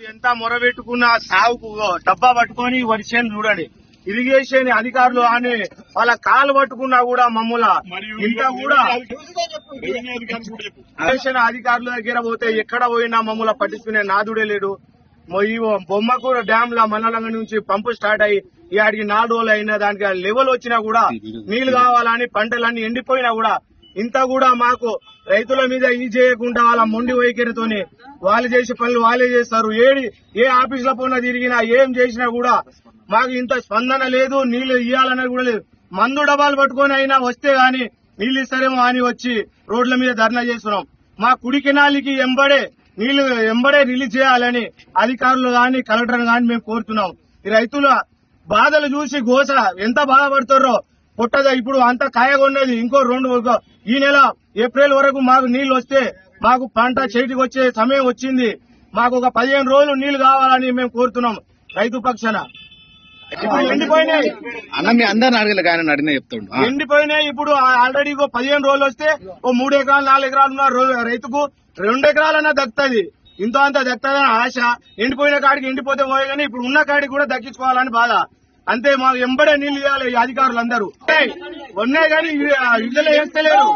ఎంత మొరబెట్టుకున్న సాగుకు డబ్బా పట్టుకొని వరిసేను చూడండి. ఇరిగేషన్ అధికారులు అని వాళ్ళ కాలు పట్టుకున్నా కూడా మమ్మల్ని మరియు ఇంత కూడా ఇరిగేషన్ అధికారుల దగ్గర పోతే ఎక్కడ పోయినా మమ్మల్ని పట్టించుకునే నాదుడే లేడు. ఈ బొమ్మకూర డ్యామ్ ల మండలం నుంచి పంపు స్టార్ట్ అయ్యి ఈ ఆడికి నాలుగు రోజులు అయినా దానికి లెవెల్ వచ్చినా కూడా నీళ్ళు కావాలని పంటలన్నీ ఎండిపోయినా కూడా ఇంత కూడా మాకు రైతుల మీద ఈ చేయకుండా వాళ్ళ మొండి వైఖరితోని వాళ్ళు చేసే పనులు వాళ్ళే చేస్తారు. ఏడి ఏ ఆఫీసుల పోయినా తిరిగినా ఏం చేసినా కూడా మాకు ఇంత స్పందన లేదు నీళ్ళు ఇవ్వాలన్నది కూడా లేదు. మందు డబ్బాలు పట్టుకొని అయినా వస్తే గాని నీళ్ళు ఇస్తారేమో అని వచ్చి రోడ్ల మీద ధర్నా చేస్తున్నాం. మా కుడి కెనాలికి ఎంబడే నీళ్ళు ఎంబడే రిలీజ్ చేయాలని అధికారులు గాని కలెక్టర్ గాని మేము కోరుతున్నాం. ఈ రైతుల బాధలు చూసి గోస ఎంత బాధపడుతారో పుట్టదా ఇప్పుడు అంత కాయగా ఉన్నది ఇంకో రెండు ఈ నెల ఏప్రిల్ వరకు మాకు నీళ్ళు వస్తే మాకు పంట చేతికి వచ్చే సమయం వచ్చింది. మాకు ఒక పదిహేను రోజులు నీళ్ళు కావాలని మేము కోరుతున్నాం రైతు పక్షాన. ఇప్పుడు ఎండిపోయినాయి. అన్న మీ అందరిని అడిగినా చెప్తాడు. ఎండిపోయినాయి. ఇప్పుడు ఆల్రెడీ ఒక పదిహేను రోజులు వస్తే ఓ మూడు ఎకరాలు నాలుగు ఎకరాలు ఉన్న రో- రైతుకు రెండు ఎకరాలన్నా దక్కుతుంది. ఇంతో అంత దక్కుతుందని ఆశ. ఎండిపోయిన కాడికి ఎండిపోతే పోయి కానీ ఇప్పుడు ఉన్న కాడికి కూడా దక్కించుకోవాలని బాధ. అంతే మాకు ఎంబడే నీళ్ళు ఇవ్వాలి ఈ అధికారులు అందరూ ఉన్నాయి. కానీ విడుదల చేస్తలేరు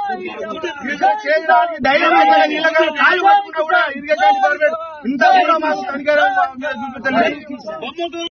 విడుదల చేయడానికి ధైర్యం అయితే నీళ్ళ కాలు పట్టుకున్నా కూడా ఇరిగేషన్ డిపార్ట్మెంట్ ఇంత కూడా మాకు కనికరం చూపించలేదు